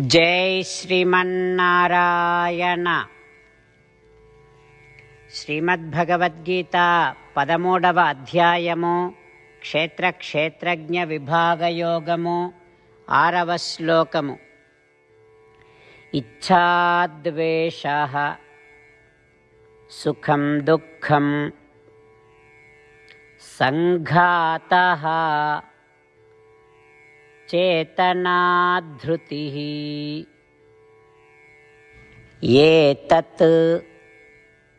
జై శ్రీమన్నారాయణ. శ్రీమద్భగవద్గీత పదమూడవ అధ్యాయము క్షేత్ర క్షేత్రజ్ఞ విభాగయోగము ఆరవ శ్లోకము. ఇచ్ఛాద్వేష సుఖం దుఃఖం సంఘాత. चेतनाधृतिः एतत्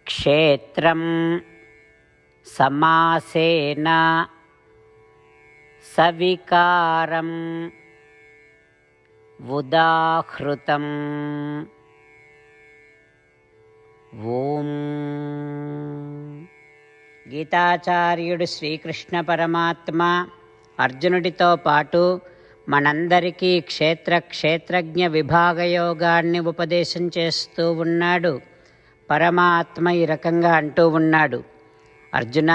क्षेत्रं समासेन सविकारम् उदाहृतम् ఓం గీతాచార్యుడు శ్రీకృష్ణ పరమాత్మ అర్జునుడితో పాటు మనందరికీ క్షేత్ర క్షేత్రజ్ఞ విభాగయోగాన్ని ఉపదేశం చేస్తూ ఉన్నాడు. పరమాత్మ ఈ రకంగా అంటూ ఉన్నాడు. అర్జున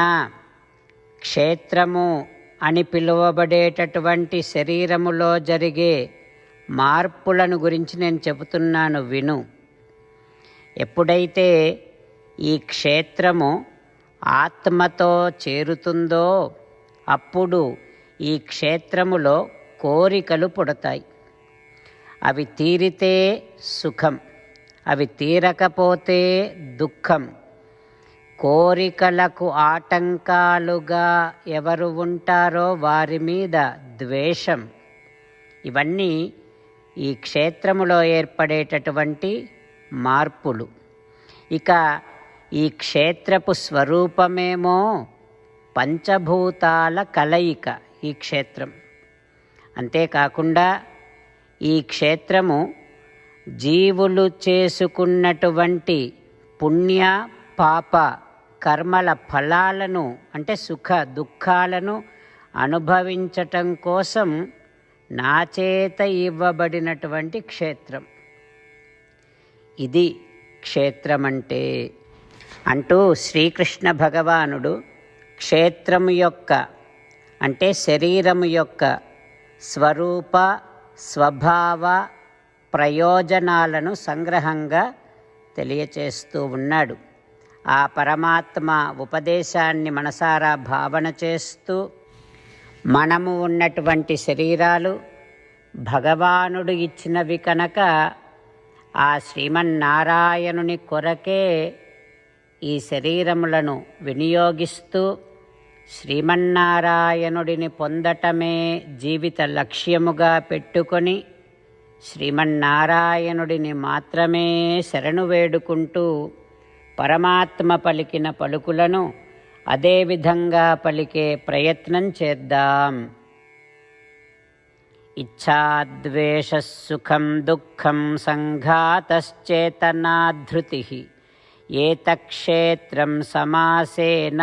క్షేత్రము అని పిలువబడేటటువంటి శరీరములో జరిగే మార్పులను గురించి నేను చెబుతున్నాను విను. ఎప్పుడైతే ఈ క్షేత్రము ఆత్మతో చేరుతుందో అప్పుడు ఈ క్షేత్రములో కోరికలు పుడతాయి. అవి తీరితే సుఖం అవి తీరకపోతే దుఃఖం. కోరికలకు ఆటంకాలుగా ఎవరు ఉంటారో వారి మీద ద్వేషం. ఇవన్నీ ఈ క్షేత్రములో ఏర్పడేటటువంటి మార్పులు. ఇక ఈ క్షేత్రపు స్వరూపమేమో పంచభూతాల కలయిక ఈ క్షేత్రం. అంతేకాకుండా ఈ క్షేత్రము జీవులు చేసుకున్నటువంటి పుణ్య పాప కర్మల ఫలాలను అంటే సుఖ దుఃఖాలను అనుభవించటం కోసం నా చేత ఇవ్వబడినటువంటి క్షేత్రం. ఇది క్షేత్రమంటే అంటూ శ్రీకృష్ణ భగవానుడు క్షేత్రము యొక్క అంటే శరీరము యొక్క స్వరూప స్వభావ ప్రయోజనాలను సంగ్రహంగా తెలియచేస్తూ ఉన్నాడు. ఆ పరమాత్మ ఉపదేశాన్ని మనసారా భావన చేస్తూ మనము ఉన్నటువంటి శరీరాలు భగవానుడు ఇచ్చినవి కనుక ఆ శ్రీమన్నారాయణుని కొరకే ఈ శరీరములను వినియోగిస్తూ శ్రీమన్నారాయణుడిని పొందటమే జీవిత లక్ష్యముగా పెట్టుకొని శ్రీమన్నారాయణుడిని మాత్రమే శరణు వేడుకుంటూ పరమాత్మ పలికిన పలుకులను అదేవిధంగా పలికే ప్రయత్నం చేద్దాం. ఇచ్ఛాద్వేషసుఖం దుఃఖం సంఘాతశ్చేతనాధృతి. ఏతక్షేత్రం సమాసేన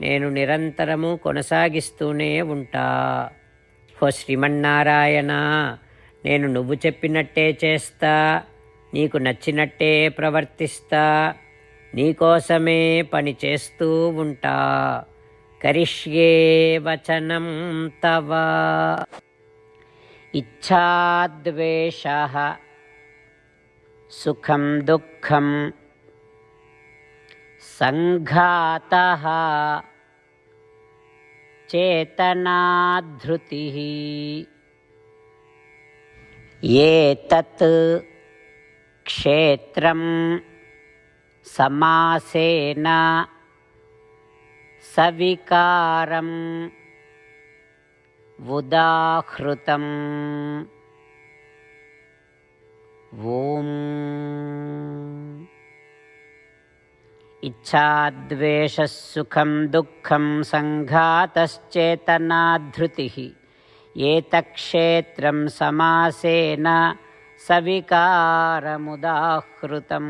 నేను నిరంతరము కొనసాగిస్తూనే ఉంటా. హో శ్రీమన్నారాయణ నేను నువ్వు చెప్పినట్టే చేస్తా నీకు నచ్చినట్టే ప్రవర్తిస్తా నీకోసమే పని చేస్తూ ఉంటా. కరిష్యే వచనం తవ. ఇచ్ఛాద్వేష సుఖం దుఃఖం సంఘాత చేతనాధృతి ఏతత్ క్షేత్రం సమాసేన సవికారం ఉదాహృతం. ఓం ఇచ్ఛాద్వేషసుఖం దుఃఖం సంఘాతశ్చేతనాధృతి. ఏతక్షేత్రం సమాసేన సవికారముదాహృతం.